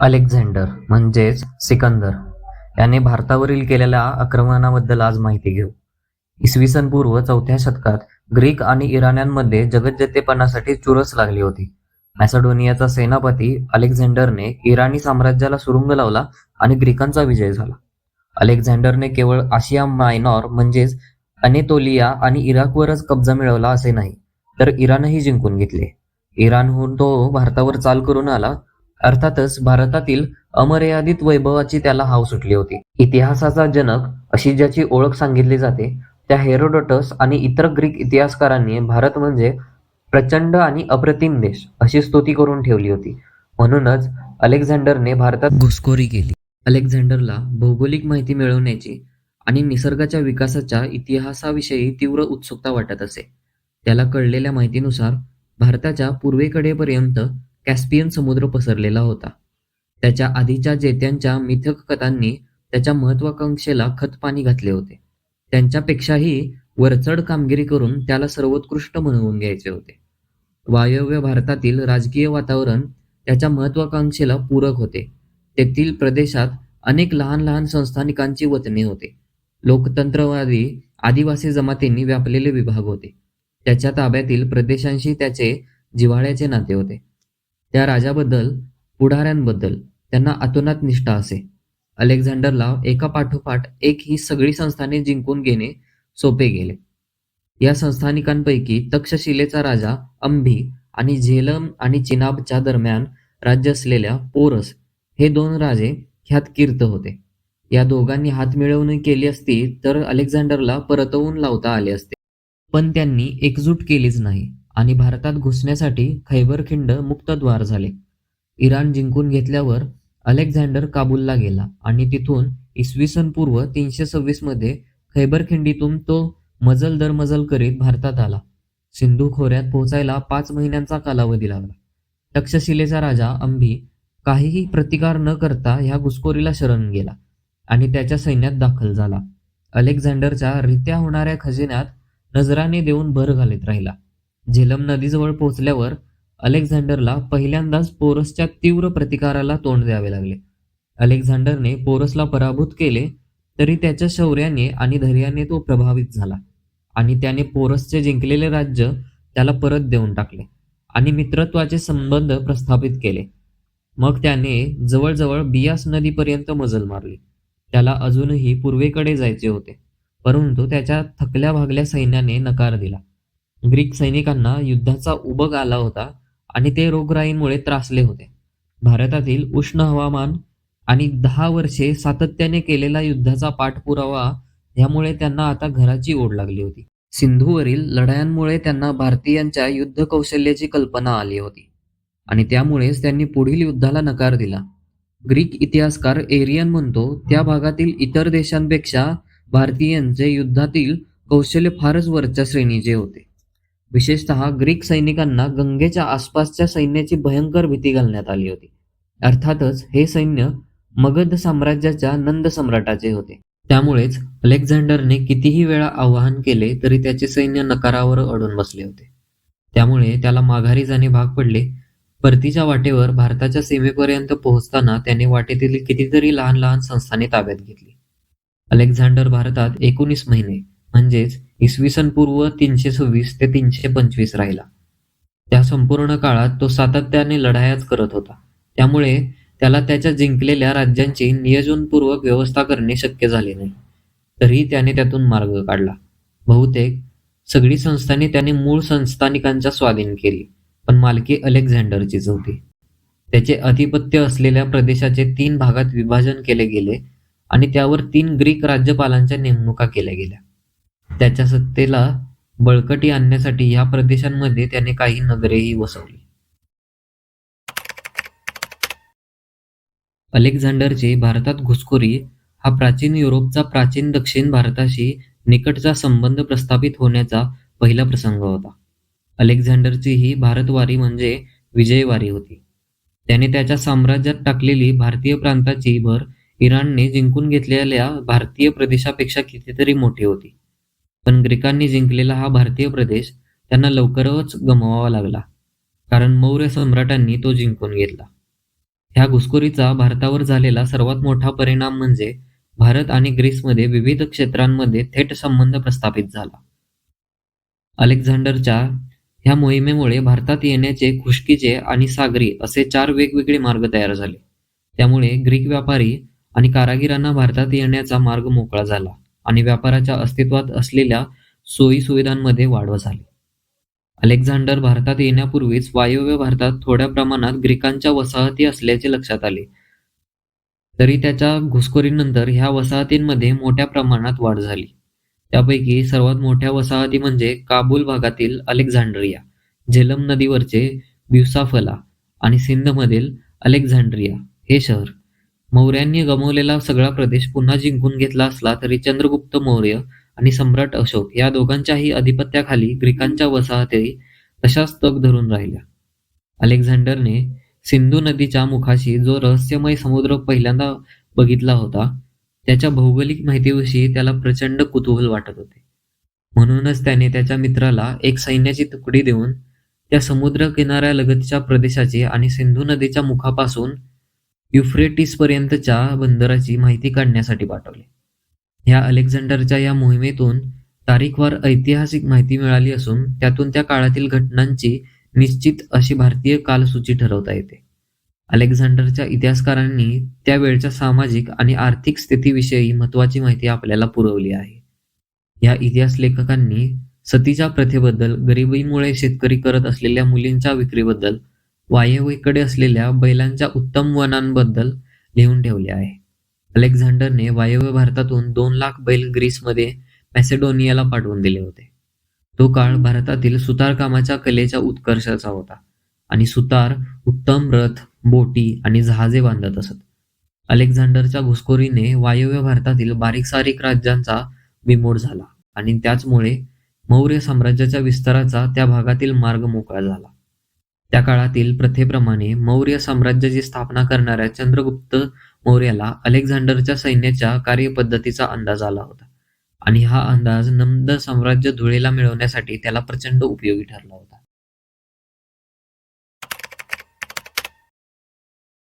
Alexander म्हणजेच सिकंदर याने भारतावरील केलेल्या आक्रमणाबद्दल आज माहिती घेऊ. इसवी सन पूर्व चौथ्या शतकात ग्रीक आणि इराण्यांमध्ये जगज्जेतेपणासाठी चुरस लागली होती. मॅसेडोनियाचा सेनापती अलेक्झांडरने इराणी साम्राज्याला सुरुंग लावला आणि ग्रीकांचा विजय झाला. अलेक्झांडरने केवळ आशिया मायनॉर म्हणजेच अनेतोलिया आणि इराकवरच कब्जा मिळवला असे नाही तर इराणही जिंकून घेतले. इराणहून तो भारतावर चाल करून आला. अर्थातच भारतातील अमर्यादित वैभवाची त्याला हाव सुटली होती. इतिहासाचा जनक अशी ज्याची ओळख सांगितली जाते त्या हेरोडोटस आणि इतर ग्रीक इतिहासकारांनी भारत म्हणजे प्रचंड आणि अप्रतिम देश अशी स्तुती करून ठेवली होती. म्हणूनच अलेक्झांडरने भारतात घुसखोरी केली. अलेक्झांडरला भौगोलिक माहिती मिळवण्याची आणि निसर्गाच्या विकासाच्या इतिहासाविषयी तीव्र उत्सुकता वाटत असे. त्याला कळलेल्या माहितीनुसार भारताच्या पूर्वेकडेपर्यंत कॅस्पियन समुद्र पसरलेला होता. त्याच्या आधीच्या जेत्यांच्या मिथक कथांनी त्याच्या महत्वाकांक्षेला खतपाणी घातले होते. त्यांच्यापेक्षाही वरचढ कामगिरी करून त्याला सर्वोत्कृष्ट म्हणवून घ्यायचे होते. वायव्य भारतातील राजकीय वातावरण त्याच्या महत्वाकांक्षेला पूरक होते. तेथील प्रदेशात अनेक लहान लहान संस्थानिकांची वतने होते. लोकतंत्रवादी आदिवासी जमातींनी व्यापलेले विभाग होते. त्याच्या ताब्यातील प्रदेशांशी त्याचे जिव्हाळ्याचे नाते होते. त्या राजाबद्दल पुढाऱ्यांबद्दल त्यांना अतोनात निष्ठा असे. अलेक्झांडरला एका पाठोपाठ एक ही सगळी संस्थाने जिंकून घेणे सोपे गेले. या संस्थानिकांपैकी तक्षशिलेचा राजा अंबी आणि झेलम आणि चिनाबच्या दरम्यान राज्य असलेल्या पोरस हे दोन राजे ह्यात कीर्त होते. या दोघांनी हात मिळवणी केली असती तर अलेक्झांडरला परतवून लावता आले असते. पण त्यांनी एकजूट केलीच नाही. आणि भारतात घुसण्यासाठी खैबर खिंड मुक्तद्वार झाले. इराण जिंकून घेतल्यावर अलेक्झांडर काबूलला गेला आणि तिथून इसवी सन पूर्व तीनशे सव्वीसमध्ये खैबर खिंडीतून तो मजल दर मजल करीत भारतात आला. सिंधू खोऱ्यात पोहोचायला पाच महिन्यांचा कालावधी लागला. तक्षशिलेचा राजा अंबी काहीही प्रतिकार न करता ह्या घुसखोरीला शरण गेला आणि त्याच्या सैन्यात दाखल झाला. अलेक्झांडरच्या रित्या होणाऱ्या खजिन्यात नजराने देऊन भर घालीत राहिला. झेलम नदीजवळ पोहोचल्यावर अलेक्झांडरला पहिल्यांदाच पोरसच्या तीव्र प्रतिकाराला तोंड द्यावे लागले. अलेक्झांडरने पोरसला पराभूत केले तरी त्याच्या शौर्याने आणि धैर्याने तो प्रभावित झाला आणि त्याने पोरसचे जिंकलेले राज्य त्याला परत देऊन टाकले आणि मित्रत्वाचे संबंध प्रस्थापित केले. मग त्याने जवळजवळ बियास नदीपर्यंत मजल मारली. त्याला अजूनही पूर्वेकडे जायचे होते परंतु त्याच्या थकल्या भागल्या सैन्याने नकार दिला. ग्रीक सैनिकांना युद्धाचा उबग आला होता आणि ते रोगराईमुळे त्रासले होते. भारतातील उष्ण हवामान आणि दहा वर्षे सातत्याने केलेला युद्धाचा पाठपुरावा यामुळे त्यांना आता घराची ओढ लागली होती. सिंधूवरील लढायांमुळे त्यांना भारतीयांच्या युद्ध कौशल्याची कल्पना आली होती आणि त्यामुळेच त्यांनी पुढील युद्धाला नकार दिला. ग्रीक इतिहासकार एरियन म्हणतो त्या भागातील इतर देशांपेक्षा भारतीयांचे युद्धातील कौशल्य फारच वरच्या श्रेणीचे होते. विशेषतः ग्रीक सैनिकांना गंगेच्या आसपासच्या सैन्याची भयंकर भीती घालण्यात आली होती. अर्थातच हे सैन्य मगध साम्राज्याच्या नंद सम्राटाचे होते. त्यामुळेच अलेक्झांडरने कितीही वेळा आवाहन केले तरी त्याचे सैन्य नकारावर अडून बसले होते. त्यामुळे त्याला माघारी जाणे भाग पडले. परतीच्या वाटेवर भारताच्या सीमेपर्यंत पोहोचताना त्याने वाटेतील कितीतरी लहान लहान संस्थाने ताब्यात घेतली. अलेक्झांडर भारतात एकोणीस महिने म्हणजेच इसवी सन पूर्व तीनशे सव्वीस ते तीनशे पंचवीस राहिला. त्या संपूर्ण काळात तो सातत्याने लढायाच करत होता. त्यामुळे त्याला त्याच्या जिंकलेल्या राज्यांची नियोजनपूर्वक व्यवस्था करणे शक्य झाले नाही. तरीही त्याने त्यातून मार्ग काढला. बहुतेक सगळी संस्थाने त्याने मूळ संस्थानिकांच्या स्वाधीन केली पण मालकी अलेक्झांडरचीच होती. त्याचे अधिपत्य असलेल्या प्रदेशाचे तीन भागात विभाजन केले गेले आणि त्यावर तीन ग्रीक राज्यपालांच्या नेमणुका केल्या गेल्या. त्याच्या सत्तेला बळकटी आणण्यासाठी या प्रदेशांमध्ये त्याने काही नगरेही वसवली अलेक्झांडरची भारतात घुसखोरी हा प्राचीन युरोपचा प्राचीन दक्षिण भारताशी निकटचा संबंध प्रस्थापित होण्याचा पहिला प्रसंग होता. अलेक्झांडरची ही भारतवारी म्हणजे विजयवारी होती. त्याने त्याच्या साम्राज्यात टाकलेली भारतीय प्रांताची भर इराणने जिंकून घेतलेल्या भारतीय प्रदेशापेक्षा कितीतरी मोठी होती. पण ग्रीकांनी जिंकलेला हा भारतीय प्रदेश त्यांना लवकरच गमवावा लागला कारण मौर्य सम्राटांनी तो जिंकून घेतला. ह्या घुसखोरीचा भारतावर झालेला सर्वात मोठा परिणाम म्हणजे भारत आणि ग्रीसमध्ये विविध क्षेत्रांमध्ये थेट संबंध प्रस्थापित झाला. अलेक्झांडरच्या ह्या मोहिमेमुळे भारतात येण्याचे खुशकीचे आणि सागरी असे चार वेगवेगळे मार्ग तयार झाले. त्यामुळे ग्रीक व्यापारी आणि कारागिरांना भारतात येण्याचा मार्ग मोकळा झाला. आणि व्यापाराच्या अस्तित्वात असलेल्या सोयी सुविधांमध्ये वाढ झाली. अलेक्झांडर भारतात येण्यापूर्वीच वायव्य भारतात थोड्या प्रमाणात ग्रीकांच्या वसाहती असल्याचे लक्षात आले. तरी त्याच्या घुसखोरीनंतर ह्या वसाहतींमध्ये मोठ्या प्रमाणात वाढ झाली. त्यापैकी सर्वात मोठ्या वसाहती म्हणजे काबूल भागातील अलेक्झांड्रिया झेलम नदीवरचे ब्युसाफला आणि सिंधमधील अलेक्झांड्रिया हे शहर. मौर्यांनी गमावलेला सगळा प्रदेश पुन्हा जिंकून घेतला असला तरी चंद्रगुप्त मौर्य आणि सम्राट अशोक या दोघांच्याही अधिपत्याखाली ग्रीकांच्या वसाहती तशाच तग धरून राहिल्या. अलेक्झांडरने सिंधू नदीच्या मुखाशी जो रहस्यमय समुद्र पहिल्यांदा बघितला होता त्याच्या भौगोलिक माहितीविषयी त्याला प्रचंड कुतूहल वाटत होते. म्हणूनच त्याने त्याच्या मित्राला एक सैन्याची तुकडी देऊन त्या समुद्र किनाऱ्यालगतच्या प्रदेशाची आणि सिंधू नदीच्या मुखापासून युफ्रेटिस पर्यंतच्या बंदराची माहिती काढण्यासाठी पाठवले. ह्या अलेक्झांडरच्या या मोहिमेतून तारीखवार ऐतिहासिक माहिती मिळाली असून त्यातून त्या काळातील घटनांची निश्चित अशी भारतीय कालसूची ठरवता येते. अलेक्झांडरच्या इतिहासकारांनी त्यावेळच्या सामाजिक आणि आर्थिक स्थितीविषयी महत्वाची माहिती आपल्याला पुरवली आहे. या इतिहास लेखकांनी सतीच्या प्रथेबद्दल गरिबीमुळे शेतकरी करत असलेल्या मुलींच्या विक्रीबद्दल वायव्येकडे असलेल्या बैलांच्या उत्तम वनांबद्दल लिहून ठेवले आहे. अलेक्झांडरने वायव्य भारतातून दोन लाख बैल ग्रीसमध्ये मॅसेडोनियाला पाठवून दिले होते. तो काळ भारतातील सुतारकामाच्या कलेच्या उत्कर्षाचा होता आणि सुतार उत्तम रथ बोटी आणि जहाजे बांधत असत. अलेक्झांडरच्या घुसखोरीने वायव्य भारतातील बारीक सारीक राज्यांचा बिमोड झाला आणि त्याचमुळे मौर्य साम्राज्याच्या विस्ताराचा त्या भागातील मार्ग मोकळा झाला. त्या काळातील प्रथेप्रमाणे मौर्य साम्राज्याची स्थापना करणाऱ्या चंद्रगुप्त मौर्याला अलेक्झांडरच्या सैन्याच्या कार्यपद्धतीचा अंदाज आला होता. आणि हा अंदाज नंद साम्राज्य धुळेला मिळवण्यासाठी त्याला प्रचंड उपयोगी ठरला होता.